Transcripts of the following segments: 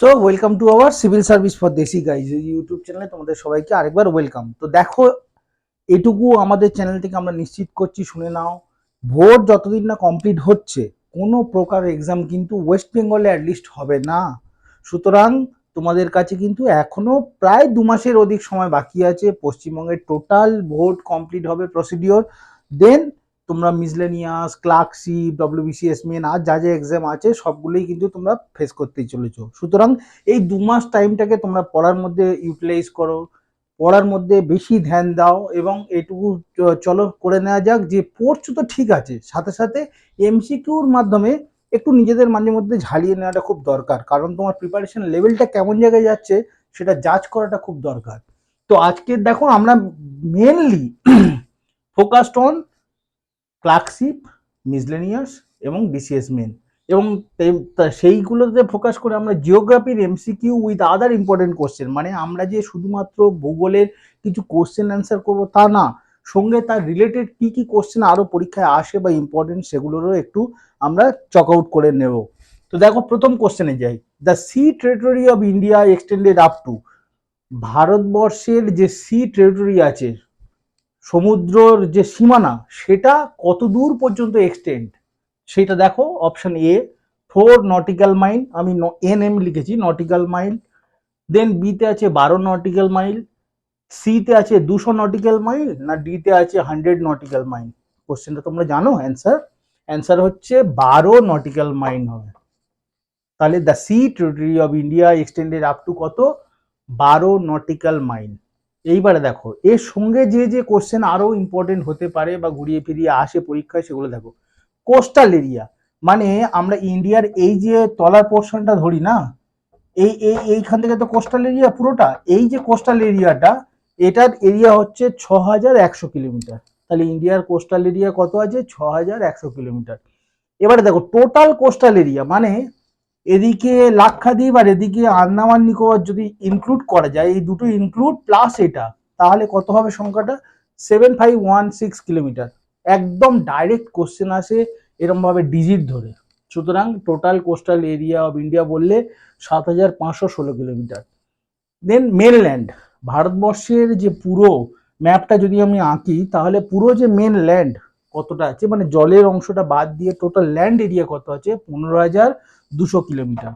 So welcome to our civil service for desi guys YouTube চ্যানেলে তোমাদের সবাইকে আরেকবার ওয়েলকাম তো দেখো, এটুকু আমাদের চ্যানেল থেকে আমরা নিশ্চিত করছি, শুনে নাও, ভোট যতদিন না কমপ্লিট হচ্ছে, কোনো প্রকার এক্সাম কিন্তু ওয়েস্ট বেঙ্গলে অ্যাটলিস্ট হবে না। সুতরাং তোমাদের কাছে কিন্তু এখনও প্রায় দু মাসের অধিক সময় বাকি আছে পশ্চিমবঙ্গের টোটাল ভোট কমপ্লিট হবে প্রসিডিওর দেন তোমরা মিসলেনিয়াস ক্লার্কশিপ ডব্লিউবিসিএস মেন আর যা যা এক্সাম আছে, সবগুলোই কিন্তু তোমরা ফেস করতেই চলেছো। সুতরাং এই দু মাস টাইমটাকে তোমরা পড়ার মধ্যে ইউটিলাইজ করো, পড়ার মধ্যে বেশি ধ্যান দাও এবং এটুকু চলো করে নেওয়া যাক যে পড়ছো তো ঠিক আছে, সাথে সাথে এমসিকিউর মাধ্যমে একটু নিজেদের মাঝে মধ্যে ঝালিয়ে নেওয়াটা খুব দরকার। কারণ তোমার প্রিপারেশন লেভেলটা কেমন জায়গায় যাচ্ছে, সেটা জাজ করাটা খুব দরকার। তো আজকে দেখো আমরা mainly focused on clerkship, miscellaneous এবং বিসিএস মেন এবং সেইগুলোতে ফোকাস করে আমরা জিওগ্রাফির MCQ with other important question মানে আমরা যে শুধুমাত্র ভূগোলের কিছু কোশ্চেন অ্যান্সার করব তা না, সঙ্গে তার রিলেটেড কি কি কোশ্চেন আরও পরীক্ষায় আসে বা ইম্পর্টেন্ট সেগুলোরও একটু আমরা চক আউট করে নেব। তো দেখো প্রথম কোশ্চেনে যাই। The sea territory of India extended up to ভারতবর্ষের যে সি টেরিটরি আছে সমুদ্রর যে সীমানা, সেটা কত দূর পর্যন্ত এক্সটেন্ড সেটা দেখো option A four nautical mile আমি এন এম লিখেছি নটিক্যাল মাইল দেন বিতে আছে বারো নটিক্যাল মাইল সিতে আছে দুশো নটিক্যাল মাইল না ডিতে আছে হান্ড্রেড নটিক্যাল মাইল কোশ্চেনটা তোমরা জানো? অ্যান্সার অ্যান্সার হচ্ছে বারো নটিক্যাল মাইল হবে। তাহলে the sea territory of India extended up to কত? বারো নটিক্যাল মাইল এইবারে দেখো, এর সঙ্গে যে যে কোশ্চেন আরও ইম্পর্টেন্ট হতে পারে বা ঘুরিয়ে ফিরিয়ে আসে পরীক্ষায় সেগুলো দেখো। কোস্টাল এরিয়া মানে আমরা ইন্ডিয়ার এই যে তলার পোর্শনটা ধরি না, এই এই, এইখান থেকে তো কোস্টাল এরিয়া পুরোটা, এই যে কোস্টাল এরিয়াটা এটার এরিয়া হচ্ছে ছ হাজার একশো কিলোমিটার। তাহলে ইন্ডিয়ার কোস্টাল এরিয়া কত আছে? ছ হাজার একশো কিলোমিটার। এবারে দেখো টোটাল কোস্টাল এরিয়া মানে এদিকে লাক্ষাদ্বীপ আর এদিকে আন্দামান নিকোবর যদি ইনক্লুড করা যায়, এই দুটো ইনক্লুড প্লাস এটা, তাহলে কত হবে সংখ্যাটা? Seven five one six kilometre একদম ডাইরেক্ট কোশ্চেন আসে এরম ভাবে ডিজিট ধরে। সুতরাং total coastal area of India বললে সাত হাজার পাঁচশো ষোলো কিলোমিটার দেন মেনল্যান্ড ভারতবর্ষের যে পুরো ম্যাপটা যদি আমি আঁকি, তাহলে পুরো যে মেন ল্যান্ড কতটা আছে মানে জলের অংশটা বাদ দিয়ে টোটাল ল্যান্ড এরিয়া কত আছে, পনেরো হাজার দুশো কিলোমিটার।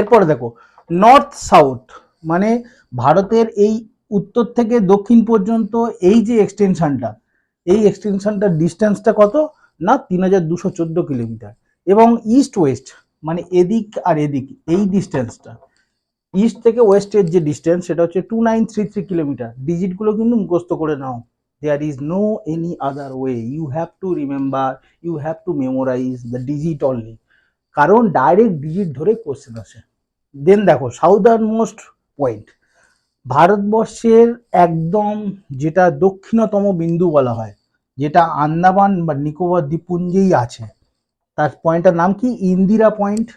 এরপরে দেখো নর্থ সাউথ মানে ভারতের এই উত্তর থেকে দক্ষিণ পর্যন্ত এই যে এক্সটেনশনটা এই এক্সটেনশনটার ডিস্টেন্সটা কত? না, তিন হাজার দুশো চোদ্দ কিলোমিটার। এবং ইস্ট ওয়েস্ট মানে এদিক আর এদিক, এই ডিস্টেন্সটা ইস্ট থেকে ওয়েস্টের যে ডিস্টেন্স সেটা হচ্ছে two nine three three kilometre. ডিজিটগুলো কিন্তু মুখস্থ করে নাও। There is no any other way you have to remember you have to memorise the digit only কারণ ডাইরেক্ট ডিজিট ধরে কোশ্চেন আসে। দেন দেখো সাউদার্ন মোস্ট পয়েন্ট ভারতবর্ষের একদম যেটা দক্ষিণতম বিন্দু বলা হয়, যেটা আন্দামান বা নিকোবর দ্বীপপুঞ্জেই আছে। তার পয়েন্টটার নাম কি? ইন্দিরা পয়েন্ট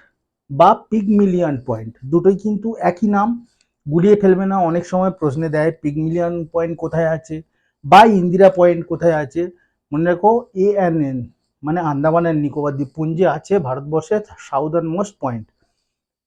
বা পিগমিলিয়ান পয়েন্ট দুটোই কিন্তু একই নাম। গুলিয়ে ফেলবে না, অনেক সময় প্রশ্নে দেয় পিগমিলিয়ান পয়েন্ট কোথায় আছে? বা ইন্দিরা পয়েন্ট কোথায় আছে? মনে রাখো এ এন এন মানে আন্দামান আর নিকোবর দ্বীপপুঞ্জে আছে ভারতবর্ষের সাউদার্ন মোস্ট পয়েন্ট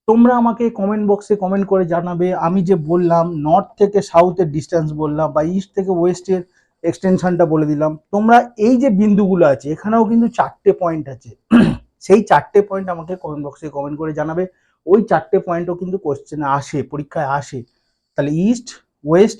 তোমরা আমাকে কমেন্ট বক্সে কমেন্ট করে জানাবে। আমি যে বললাম নর্থ থেকে সাউথের ডিস্টেন্স বললাম বা ইস্ট থেকে ওয়েস্টের এক্সটেনশনটা বলে দিলাম, তোমরা এই যে বিন্দুগুলো আছে, এখানেও কিন্তু চারটে পয়েন্ট আছে। সেই চারটে পয়েন্ট আমাকে কমেন্ট বক্সে কমেন্ট করে জানাবে। ওই চারটে পয়েন্টও কিন্তু কোশ্চেনে আসে, পরীক্ষায় আসে। তাহলে ইস্ট ওয়েস্ট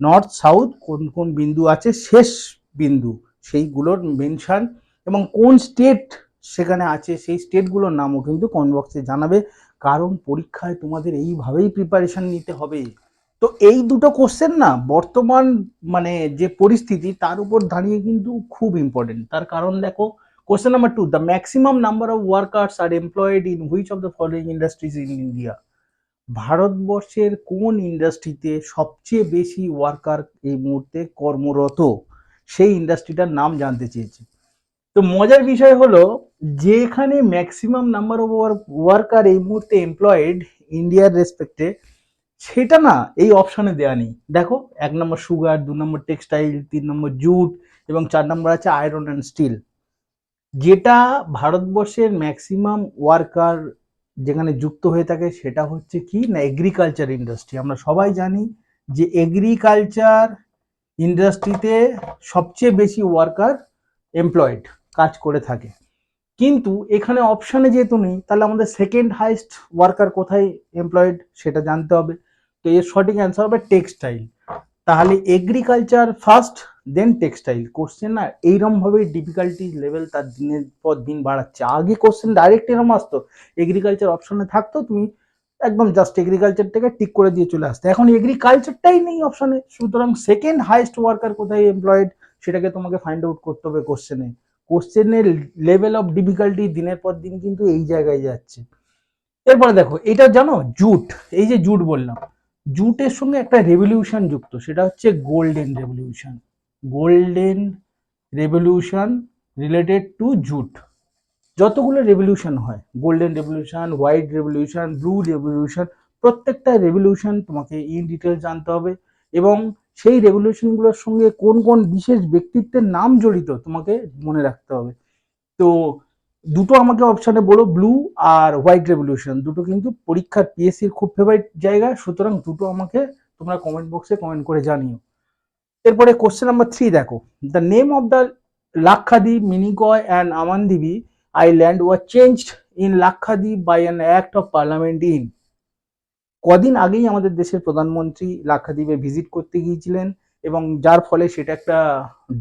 নর্থ সাউথ কোন কোন বিন্দু আছে, শেষ বিন্দু, সেইগুলোর মেনশন। এবং কোন স্টেট সেখানে আছে, সেই স্টেটগুলোর নামও কিন্তু কমেন্ট জানাবে। কারণ পরীক্ষায় তোমাদের এইভাবেই প্রিপারেশন নিতে হবে। তো এই দুটো কোশ্চেন না বর্তমান মানে যে পরিস্থিতি, তার উপর দাঁড়িয়ে কিন্তু খুব ইম্পর্টেন্ট তার কারণ দেখো question number two the maximum number of workers are employed in which of the following industries in India ভারতবর্ষের কোন ইন্ডাস্ট্রিতে সবচেয়ে বেশি ওয়ার্কার এই মুহূর্তে কর্মরত? সেই ইন্ডাস্ট্রিটার নাম জানতে চেয়েছে। তো মজার বিষয় হলো, যেখানে ম্যাক্সিমাম নাম্বার অফ ওয়ার্কার এই মুহূর্তে এমপ্লয়েড ইন্ডিয়ার রেসপেক্টে সেটা না এই অপশনে দেওয়া নেই। দেখো, এক নম্বর সুগার দু নম্বর টেক্সটাইল তিন নম্বর জুট এবং চার নম্বর আছে আয়রন অ্যান্ড স্টিল যেটা ভারতবর্ষের ম্যাক্সিমাম ওয়ার্কার যেখানে যুক্ত হয়ে থাকে সেটা হচ্ছে কি? না এগ্রিকালচার ইন্ডাস্ট্রি আমরা সবাই জানি যে এগ্রিকালচার ইন্ডাস্ট্রিতে সবচেয়ে বেশি ওয়ার্কার এমপ্লয়েড কাজ করে থাকে। কিন্তু এখানে অপশানে যেহেতু নেই, তাহলে আমাদের সেকেন্ড হাইস্ট ওয়ার্কার কোথায় এমপ্লয়েড সেটা জানতে হবে। তো এর সঠিক অ্যান্সার হবে টেক্সটাইল তাহলে agriculture first then textile question না এইরকম ভাবে ডিফিকাল্টি লেভেল তার দিনের পর দিন বাড়াচ্ছে। আগে কোশ্চেন ডাইরেক্ট এরম আসতো এগ্রিকালচার অপশনে থাকতো, তুমি একদম জাস্ট এগ্রিকালচার থেকে টিক করে দিয়ে চলে আসতে। এখন এগ্রিকালচারটাই নেই অপশনে সুতরাং সেকেন্ড হাইস্ট ওয়ার্কার কোথায় এমপ্লয়েড সেটাকে তোমাকে ফাইন্ড আউট করতে হবে কোশ্চেনে কোশ্চেনের লেভেল অফ ডিফিকাল্টি দিনের পর দিন কিন্তু এই জায়গায় যাচ্ছে। এরপরে দেখো, এটা জানো, জুট। এই যে জুট বললাম, জুটের সঙ্গে একটা রেভলিউশন যুক্ত, সেটা হচ্ছে golden revolution golden revolution related to jute. যতগুলো রেভলিউশন হয়, golden revolution, white revolution, blue revolution, প্রত্যেকটা রেভলিউশন তোমাকে ইন ডিটেল জানতে হবে এবং সেই রেভলিউশনগুলোর সঙ্গে কোন কোন বিশেষ ব্যক্তিত্বের নাম জড়িত তোমাকে মনে রাখতে হবে। তো দুটো আমাকে অপশানে বলো, ব্লু আর হোয়াইট রেভলিউশন। দুটো কিন্তু পরীক্ষার পিএসসির খুব ফেভারিট জায়গা, সুতরাং দুটো আমাকে তোমরা কমেন্ট বক্সে কমেন্ট করে জানিও। এরপরে কোশ্চেন নাম্বার থ্রি দেখো। The name of the Lakshadweep Minicoy and Amindivi island were changed in Lakshadweep by an act of parliament in কদিন আগেই আমাদের দেশের প্রধানমন্ত্রী লাক্ষাদ্বীপে ভিজিট করতে গিয়েছিলেন এবং যার ফলে সেটা একটা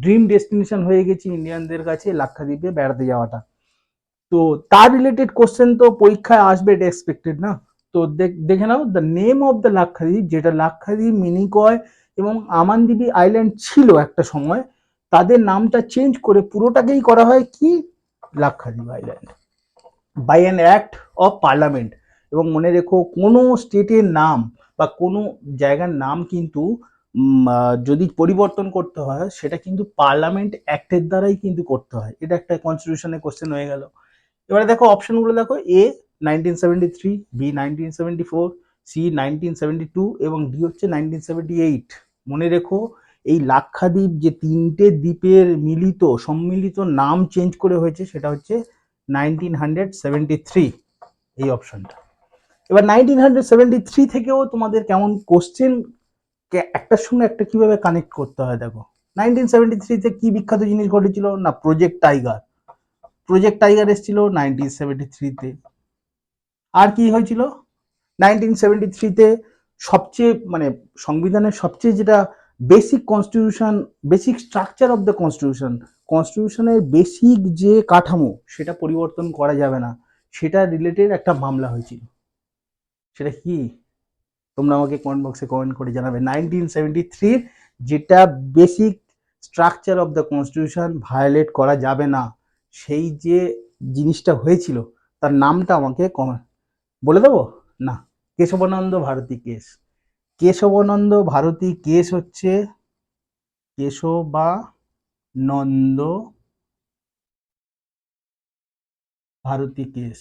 ড্রিম ডেস্টিনেশন হয়ে গেছে ইন্ডিয়ানদের কাছে লাক্ষাদ্বীপে বেড়াতে যাওয়াটা। তো তার রিলেটেড কোশ্চেন তো পরীক্ষায় আসবে এটা এক্সপেক্টেড না? তো দেখে নাও the name of the Lakshadweep যেটা লাক্ষাদ্বীপ মিনিকয় এবং আমানদ্বীপি আইল্যান্ড ছিল একটা সময়, তাদের নামটা চেঞ্জ করে পুরোটাকেই করা হয় কি? Lakshadweep island by an act of parliament এবং মনে রেখো কোনো স্টেটের নাম বা কোনো জায়গার নাম কিন্তু যদি পরিবর্তন করতে হয়, সেটা কিন্তু পার্লামেন্ট অ্যাক্টের দ্বারাই কিন্তু করতে হয়। এটা একটা কনস্টিটিউশনের কোশ্চেন হয়ে গেল। এবারে দেখো অপশনগুলো দেখো A nineteen seventy three B nineteen seventy four C nineteen seventy two এবং ডি হচ্ছে নাইনটিন সেভেন্টি এইট মনে রেখো, এই লাক্ষাদ্বীপ যে তিনটে দ্বীপের মিলিত, সম্মিলিত নাম চেঞ্জ করে হয়েছে, সেটা হচ্ছে নাইনটিন হান্ড্রেড থ্রি এই অপশনটা এবার নাইনটিন হান্ড্রেড থ্রি থেকেও তোমাদের কেমন কোশ্চেন একটার সঙ্গে একটা কীভাবে কানেক্ট করতে হয় দেখো। নাইনটিন সেভেন্টি থ্রিতে কি বিখ্যাত জিনিস ঘটেছিল? না প্রজেক্ট টাইগার প্রজেক্ট টাইগার এসেছিল নাইনটিন সেভেন্টি থ্রিতে আর কি হয়েছিল? নাইনটিন সেভেন্টি থ্রিতে সবচেয়ে মানে সংবিধানের সবচেয়ে যেটা basic constitution basic structure of the constitution কনস্টিটিউশনের basic যে কাঠামো, সেটা পরিবর্তন করা যাবে না। সেটা রিলেটেড একটা মামলা হয়েছিল। সেটা কি? তোমরা আমাকে কমেন্ট বক্সে কমেন্ট করে জানাবে। নাইনটিন সেভেন্টি থ্রির যেটা basic structure of the constitution violate করা যাবে না। সেই যে জিনিসটা হয়েছিল, তার নামটা আমাকে কমে বলে দেবো? না। কেশবানন্দ ভারতী কেস কেশবানন্দ ভারতী কেস হচ্ছে কেশবানন্দ ভারতী কেস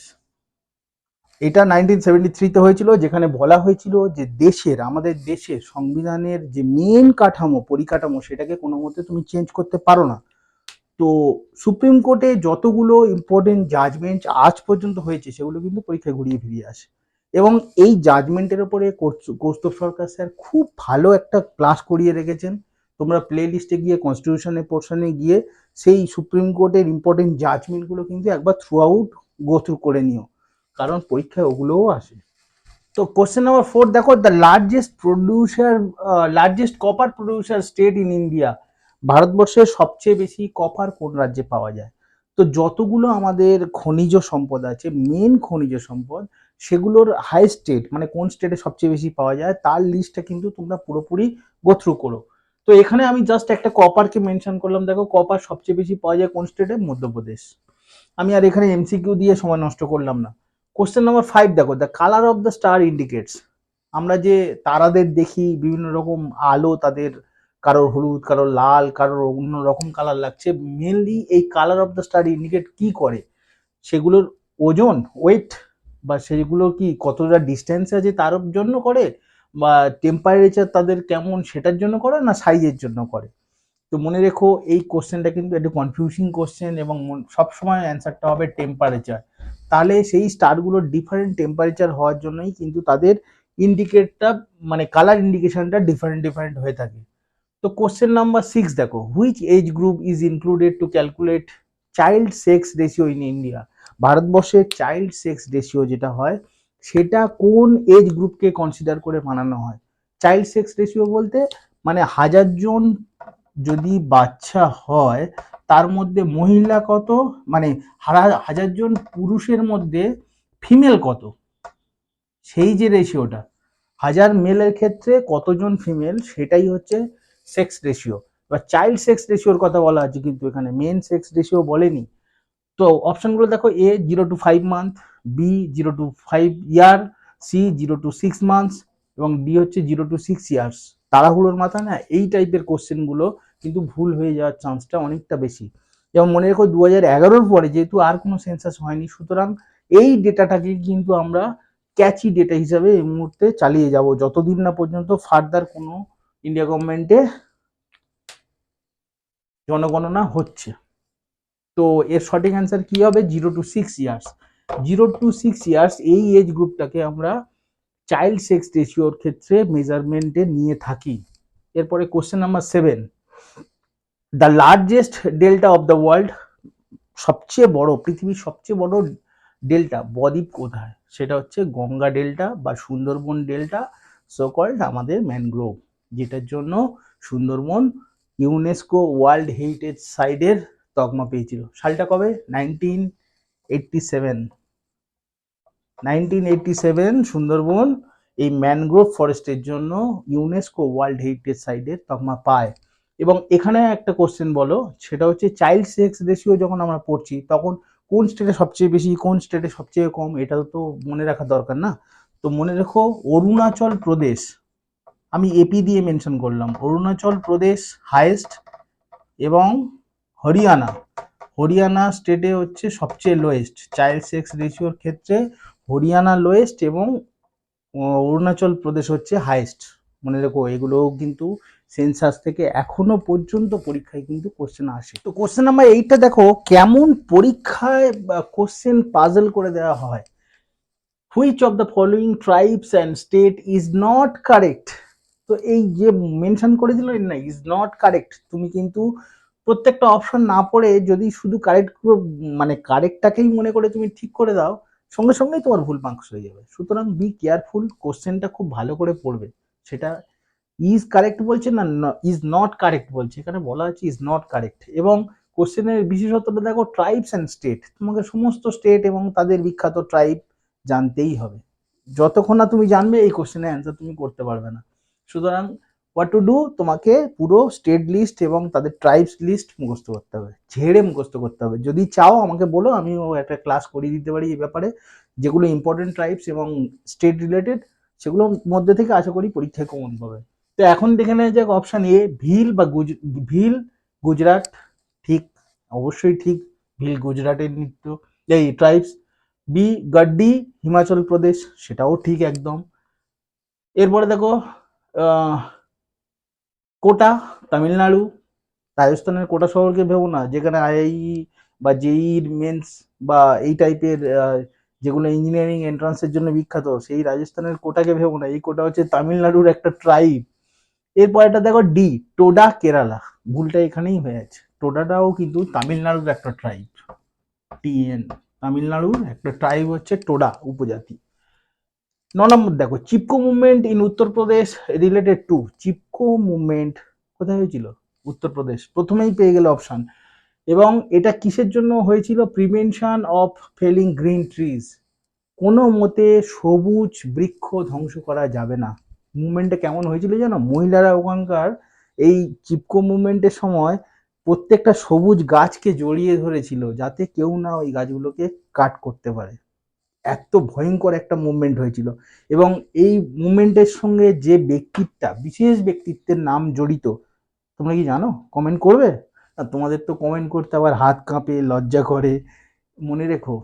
এটা নাইনটিন সেভেন্টি থ্রিতে হয়েছিল, যেখানে বলা হয়েছিল যে দেশের, আমাদের দেশের সংবিধানের যে মেন কাঠামো, পরিকাঠামো, সেটাকে কোনো মতে তুমি চেঞ্জ করতে পারো না। তো সুপ্রিম কোর্টে যতগুলো ইম্পর্টেন্ট জাজমেন্ট আজ পর্যন্ত হয়েছে, সেগুলো কিন্তু পরীক্ষায় ঘুরিয়ে ফিরিয়ে আসে। এবং এই জাজমেন্টের ওপরে কৌস্তব সরকার স্যার খুব ভালো একটা ক্লাস করিয়ে রেখেছেন। তোমরা প্লে লিস্টে গিয়ে কনস্টিটিউশনের পোর্শনে গিয়ে সেই সুপ্রিম কোর্টের ইম্পর্টেন্ট জাজমেন্টগুলো কিন্তু একবার থ্রু আউট গো থ্রু করে নিও। কারণ পরীক্ষায় ওগুলোও আসে। তো কোশ্চেন নাম্বার ফোর দেখো the largest producer largest copper producer state in India ভারতবর্ষের সবচেয়ে বেশি কপার কোন রাজ্যে পাওয়া যায়? তো যতগুলো আমাদের খনিজ সম্পদ আছে মেন খনিজ সম্পদ, সেগুলোর হাই স্টেট মানে কোন স্টেটে সবচেয়ে বেশি পাওয়া যায়, তার লিস্টটা কিন্তু তোমরা পুরোপুরি গোথ্রু করো। তো এখানে আমি জাস্ট একটা কপারকে মেনশন করলাম। দেখো কপার সবচেয়ে বেশি পাওয়া যায় কোন স্টেটে মধ্যপ্রদেশ। আমি আর এখানে এমসিকিউ দিয়ে সময় নষ্ট করলাম না। কোশ্চেন নাম্বার ফাইভ দেখো the colour of the star indicates আমরা যে তারাদের দেখি, বিভিন্ন রকম আলো তাদের কারোর হলুদ, কারোর লাল, কারোর অন্য রকম কালার লাগছে। মেনলি এই colour of the star indicate কি করে? সেগুলোর ওজন ওয়েট বা সেগুলো কি কতটা ডিস্টেন্সে আছে তার জন্য করে? বা টেম্পারেচার তাদের কেমন সেটার জন্য করে না সাইজের জন্য করে? তো মনে রেখো এই কোশ্চেনটা কিন্তু একটু কনফিউজিং কোশ্চেন এবং সবসময় অ্যান্সারটা হবে টেম্পারেচার তাহলে সেই স্টারগুলোর ডিফারেন্ট টেম্পারেচার হওয়ার জন্যই কিন্তু তাদের ইন্ডিকেটটা মানে কালার ইন্ডিকেশনটা ডিফারেন্ট ডিফারেন্ট হয়ে থাকে। তো কোশ্চেন নাম্বার সিক্স দেখো which age group is included to calculate child sex ratio in India ভারতবর্ষে চাইল্ড সেক্স রেশিও যেটা হয়, সেটা কোন এজ গ্রুপকে কনসিডার করে বানানো হয়? চাইল্ড সেক্স রেশিও বলতে মানে হাজার জন যদি বাচ্চা হয়, তার মধ্যে মহিলা কত? মানে হাজার জন পুরুষের মধ্যে ফিমেল কত? সেই যে রেশিওটা হাজার মেলের ক্ষেত্রে কতজন ফিমেল সেটাই হচ্ছে সেক্স রেশিও বা চাইল্ড সেক্স রেশিওর কথা বলা আছে কিন্তু এখানে মেন সেক্স রেশিও বলেনি। তো অপশনগুলো দেখো A zero to five month B zero to five year C zero to six months এবং ডি হচ্ছে জিরো টু সিক্স ইয়ার্স তাড়াহুড়োর মাথা না, এই টাইপের কোশ্চেনগুলো কিন্তু ভুল হয়ে যাওয়ার চান্সটা অনেকটা বেশি। যেমন মনে রেখো দু হাজার এগারোর পরে যেহেতু আর কোনো সেন্সাস হয়নি, সুতরাং এই ডেটাটাকে কিন্তু আমরা ক্যাচি ডেটা হিসাবে এই মুহূর্তে চালিয়ে যাব। যতদিন না পর্যন্ত ফার্দার কোনো ইন্ডিয়া গভর্নমেন্টে জনগণনা হচ্ছে। তো এর সঠিক অ্যান্সার কি হবে? Zero to six years zero to six years এই এজ গ্রুপটাকে আমরা চাইল্ড সেক্স রেশিওর ক্ষেত্রে মেজারমেন্টে নিয়ে থাকি। এরপরে question number seven the largest delta of the world সবচেয়ে বড়, পৃথিবীর সবচেয়ে বড় ডেল্টা বদ্বীপ কোথায়? সেটা হচ্ছে গঙ্গা ডেল্টা বা সুন্দরবন ডেল্টা সোকল্ড আমাদের ম্যানগ্রোভ যেটার জন্য সুন্দরবন ইউনেস্কো ওয়ার্ল্ড হেরিটেজ সাইডের তকমা পেয়েছিল। সালটা কবে? Nineteen eighty seven nineteen eighty seven Sundarbans এই ম্যানগ্রোভ ফরেস্টের জন্য ইউনেস্কো ওয়ার্ল্ড হেরিটেজ সাইডের তকমা পায়। এবং এখানে একটা কোশ্চেন বলো, সেটা হচ্ছে চাইল্ড সেক্স রেশিও যখন আমরা পড়ছি, তখন কোন স্টেটে সবচেয়ে বেশি, কোন স্টেটে সবচেয়ে কম, এটা তো মনে রাখা দরকার না। তো মনে রেখো, অরুণাচল প্রদেশ। আমি এপি দিয়ে মেনশন করলাম। অরুণাচল প্রদেশ হাইয়েস্ট এবং হরিয়ানা। হরিয়ানা স্টেটে হচ্ছে সবচেয়ে লোয়েস্ট চাইল্ড সেক্স রেশিওর ক্ষেত্রে হরিয়ানা লোয়েস্ট এবং অরুণাচল প্রদেশ হচ্ছে হাইয়েস্ট মনে রেখো, এগুলোও কিন্তু সেন্সাস থেকে এখনও পর্যন্ত পরীক্ষায় কিন্তু কোশ্চেন আসে। তো কোশ্চেন নাম্বার এইটটা দেখো, কেমন পরীক্ষায় কোশ্চেন পাজল করে দেওয়া হয়? Which of the following tribes and state is not correct তো এই যে মেনশন করেছিল না ইজ নট কারেক্ট তুমি কিন্তু প্রত্যেকটা অপশন না পড়ে যদি শুধু কারেক্ট মানে কারেক্টটাকেই মনে করে তুমি ঠিক করে দাও, সঙ্গে সঙ্গেই তোমার ভুল মার্কস হয়ে যাবে। সুতরাং বি কেয়ারফুল কোশ্চেনটা খুব ভালো করে পড়বে। সেটা ইজ কারেক্ট বলছে না ইজ নট কারেক্ট বলছে। এখানে বলা আছে ইজ নট কারেক্ট এবং কোশ্চেনের বিশেষত্বটা দেখো ট্রাইবস অ্যান্ড স্টেট তোমাকে সমস্ত স্টেট এবং তাদের বিখ্যাত ট্রাইব জানতেই হবে। যতক্ষণ না তুমি জানবে, এই কোশ্চেনের অ্যান্সার তুমি করতে পারবে না। সুতরাং হোয়াট টু ডু তোমাকে পুরো স্টেট লিস্ট এবং তাদের ট্রাইবস লিস্ট মুখস্থ করতে হবে, ঝেড়ে মুখস্থ করতে হবে। যদি চাও আমাকে বলো, আমিও একটা ক্লাস করিয়ে দিতে পারি এই ব্যাপারে। যেগুলো ইম্পর্টেন্ট ট্রাইবস এবং স্টেট রিলেটেড সেগুলোর মধ্যে থেকে আশা করি পরীক্ষায় কমন পাবে। তো এখন দেখে নেওয়া যাক অপশান এ ভিল বা গুজ, ভিল গুজরাট, ঠিক, অবশ্যই ঠিক, ভিল গুজরাটের নৃত্য, এই ট্রাইবস বি গড্ডি, হিমাচল প্রদেশ, সেটাও ঠিক একদম। এরপরে দেখো কোটা, তামিলনাড়ু, রাজস্থানের কোটা শহরকে ভেবো না, যেখানে আইআই বা জেইর মেন্স বা এই টাইপের যেগুলো ইঞ্জিনিয়ারিং এন্ট্রান্সের জন্য বিখ্যাত, সেই রাজস্থানের কোটাকে ভেবো না, এই কোটা হচ্ছে তামিলনাড়ুর একটা ট্রাইব এরপর এটা দেখো ডি টোডা, কেরালা, ভুলটা এখানেই হয়ে আছে টোডাটাও কিন্তু তামিলনাড়ুর একটা ট্রাইব টিএন তামিলনাড়ুর একটা ট্রাইব হচ্ছে টোডা উপজাতি। ন নম্বর দেখো, Chipko movement in Uttar Pradesh related to Chipko movement কোথায় হয়েছিল? উত্তরপ্রদেশ প্রথমেই পেয়ে গেলে অপশন এবং এটা কিসের জন্য হয়েছিল? Prevention of felling green trees কোনো মতে সবুজ বৃক্ষ ধ্বংস করা যাবে না। মুভমেন্টটা কেমন হয়েছিল জানো? মহিলারা ওখানকার এই চিপকো মুভমেন্টের সময় প্রত্যেকটা সবুজ গাছকে জড়িয়ে ধরেছিল যাতে কেউ না ওই গাছগুলোকে কাট করতে পারে। এত ভয়ঙ্কর একটা মুভমেন্ট হয়েছিল। এবং এই মুভমেন্টের সঙ্গে যে ব্যক্তিত্বটা, বিশেষ ব্যক্তিত্বের নাম জড়িত, তোমরা কি জানো? কমেন্ট করবে? না, তোমাদের তো কমেন্ট করতে আবার হাত কাঁপে, লজ্জা করে। মনে রেখো,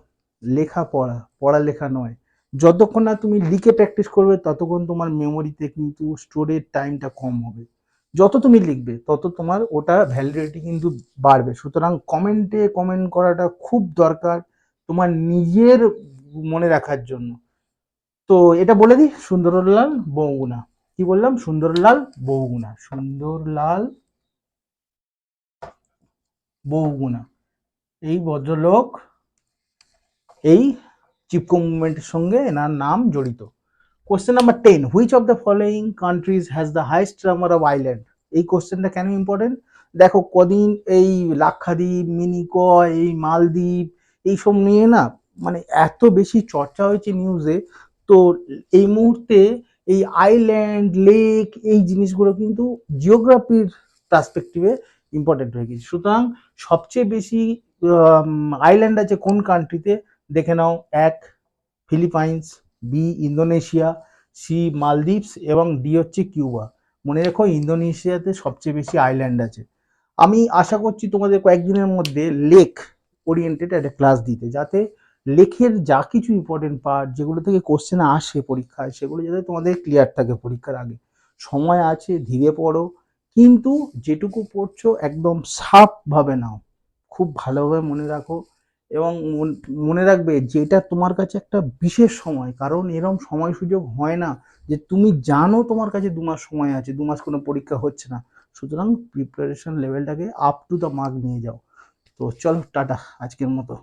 লেখা পড়া, পড়ালেখা নয়। যতক্ষণ না তুমি লিখে প্র্যাকটিস করবে, ততক্ষণ তোমার মেমোরিতে কিন্তু স্টোরের টাইমটা কম হবে। যত তুমি লিখবে, তত তোমার ওটা ভ্যালিডিটি কিন্তু বাড়বে। সুতরাং কমেন্টে কমেন্ট করাটা খুব দরকার। তোমার নিজের মনে রাখার জন্য। তো এটা বলে দিই, সুন্দরলাল বৌগুনা কি বললাম? সুন্দরলাল বৌগুনা সুন্দরলাল বৌগুনা এই ভদ্রলোক, এই চিপকো মুভমেন্টের সঙ্গে এনার নাম জড়িত। Question number ten which of the following countries has the highest number of island এই কোশ্চেনটা কেন ইম্পর্টেন্ট দেখো, কদিন এই লাক্ষাদ্বীপ, মিনিকয়, এই মালদ্বীপ, এইসব নিয়ে না মানে এত বেশি চর্চা হয়েছে নিউজে তো এই মুহূর্তে এই আইল্যান্ড লেক এই জিনিসগুলো কিন্তু জিওগ্রাফির পার্সপেক্টিভে ইম্পর্টেন্ট হয়ে গেছে। সুতরাং সবচেয়ে বেশি আইল্যান্ড আছে কোন কান্ট্রিতে দেখে নাও, এক Philippines B Indonesia C Maldives এবং ডি হচ্ছে কিউবা মনে রেখো ইন্দোনেশিয়াতে সবচেয়ে বেশি আইল্যান্ড আছে। আমি আশা করছি তোমাদের কয়েকদিনের মধ্যে লেক ওরিয়েন্টেড একটা ক্লাস দিতে, যাতে লেখের যা কিছু ইম্পর্টেন্ট পার্ট যেগুলো থেকে কোশ্চেন আসে পরীক্ষায়, সেগুলো যাতে তোমাদের ক্লিয়ার থাকে পরীক্ষার আগে। সময় আছে, ধীরে পড়ো, কিন্তু যেটুকু পড়ছো একদম সাফভাবে নাও। খুব ভালোভাবে মনে রাখো এবং মন- রাখবে যে এটা তোমার কাছে একটা বিশেষ সময়, কারণ এরম সময় সুযোগ হয় না যে তুমি জানো তোমার কাছে দু মাস সময় আছে, দু মাস কোনো পরীক্ষা হচ্ছে না। সুতরাং প্রিপারেশন লেভেলটাকে আপ টু দ্য মার্ক নিয়ে যাও। তো চলো, টাটা, আজকের মতো।